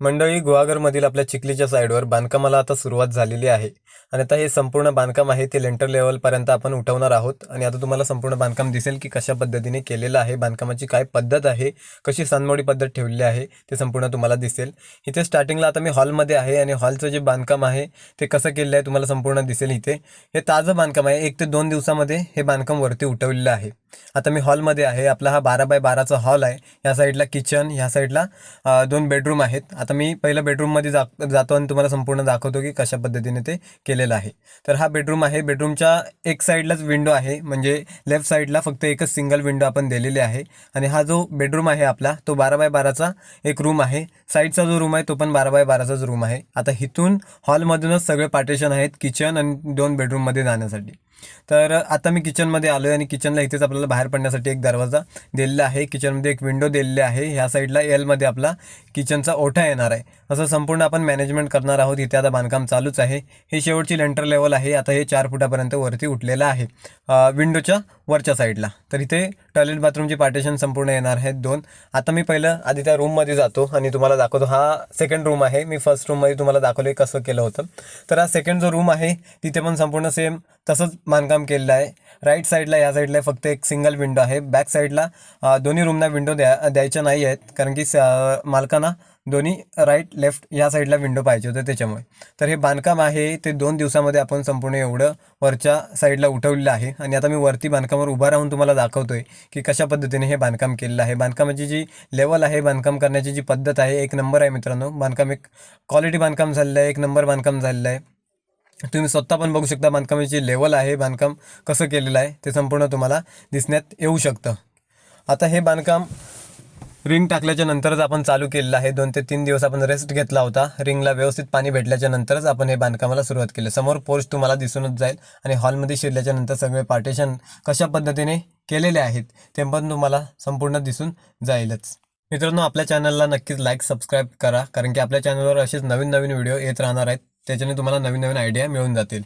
मंडळी गुहागरमधील आपल्या चिखलीच्या साईडवर बांधकामाला आता सुरुवात झालेली आहे. आणि आता हे संपूर्ण बांधकाम आहे ते लेंटर लेवलपर्यंत आपण उठवणार आहोत. आणि आता तुम्हाला संपूर्ण बांधकाम दिसेल की कशा पद्धतीने केलेलं आहे बांधकामाची काय पद्धत आहे कशी सानमोडी पद्धत ठेवलेली आहे ते संपूर्ण तुम्हाला दिसेल. इथे स्टार्टिंगला आता मी हॉलमध्ये आहे आणि हॉलचं जे बांधकाम आहे ते कसं केलेलं आहे तुम्हाला संपूर्ण दिसेल इथे. हे ताजं बांधकाम आहे. एक ते दोन दिवसामध्ये हे बांधकाम वरती उठवलेलं आहे. आता मी हॉलमध्ये आहे. आपला हा बारा बाय बाराचा हॉल आहे. ह्या साईडला किचन ह्या साईडला दोन बेडरूम आहेत. आता मी पहिलं बेडरूममध्ये जा जातो आणि तुम्हाला संपूर्ण दाखवतो की कशा पद्धतीने ते केलेलं आहे. तर हा बेडरूम आहे. बेडरूमच्या एक साईडलाच विंडो आहे. म्हणजे लेफ्ट साईडला फक्त एकच सिंगल विंडो आपण दिलेली आहे. आणि हा जो बेडरूम आहे आपला तो बारा बाय बाराचा एक रूम आहे. साईडचा जो रूम आहे तो पण बारा बाय बाराचाच रूम आहे. आता इथून हॉलमधूनच सगळे पार्टेशन आहेत किचन आणि दोन बेडरूममध्ये जाण्यासाठी. तर आता मी किचनमध्ये आलो आहे आणि किचनला इथेच आपल्याला बाहेर पडण्यासाठी एक दरवाजा दिलेला आहे. किचनमध्ये एक विंडो दिलेली आहे. ह्या साईडला एलमध्ये आपला किचनचा ओठा येणार आहे. असं संपूर्ण आपण मॅनेजमेंट करणार आहोत. इथे आता बांधकाम चालूच आहे. हे शेवटची लेंटर लेवल आहे. आता हे चार फुटापर्यंत वरती उठलेलं आहे. विंडोच्या वरच्या साईडला तर इथे टॉयलेट बाथरूमचे पार्टेशन संपूर्ण येणार आहेत दोन. आता मी पहिलं आधी त्या रूममध्ये जातो आणि तुम्हाला दाखवतो. हा सेकंड रूम आहे. मी फर्स्ट रूममध्ये तुम्हाला दाखवले कसं केलं होतं. तर हा सेकंड जो रूम आहे तिथे पण संपूर्ण सेम तसंच बांधकाम केलेलं आहे. राईट साईडला या साईडला फक्त एक सिंगल विंडो आहे. बॅक साईडला दोन्ही रूमना विंडो द्या द्यायच्या नाही आहेत. कारण की स- मालकांना दोन्ही राईट लेफ्ट या साईडला विंडो पाहिजे होते त्याच्यामुळे. तर हे बांधकाम आहे ते दोन दिवसामध्ये आपण संपूर्ण एवढं वरच्या साईडला उठवलेलं आहे. आणि आता मी वरती बांधकामावर उभा राहून तुम्हाला दाखवतो आहे की कशा पद्धतीने हे बांधकाम केलेलं आहे. बांधकामाची जी लेवल आहे बांधकाम करण्याची जी पद्धत आहे एक नंबर आहे मित्रांनो. बांधकाम एक क्वालिटी बांधकाम झालेलं आहे एक नंबर बांधकाम झालेलं आहे. तुम्ही स्वतः पण बघू शकता बांधकामाची लेवल आहे बांधकाम कसं केलेलं आहे ते संपूर्ण तुम्हाला दिसण्यात येऊ शकतं. आता हे बांधकाम रिंग टाकल्याच्या नंतरच आपण चालू केलेलं आहे. दोन ते तीन दिवस आपण रेस्ट घेतला होता. रिंगला व्यवस्थित पाणी भेटल्याच्या नंतरच आपण हे बांधकामाला सुरुवात केली. समोर पोर्च तुम्हाला दिसूनच जाईल आणि हॉलमध्ये शिरल्याच्या नंतर सगळे पार्टेशन कशा पद्धतीने केलेले आहेत ते पण तुम्हाला संपूर्ण दिसून जाईलच. मित्रांनो आपल्या चॅनलला नक्कीच लाईक सबस्क्राईब करा. कारण की आपल्या चॅनलवर असेच नवीन नवीन व्हिडिओ येत राहणार आहेत. त्याच्याने तुम्हाला नवीन नवीन आयडिया मिळून जातील.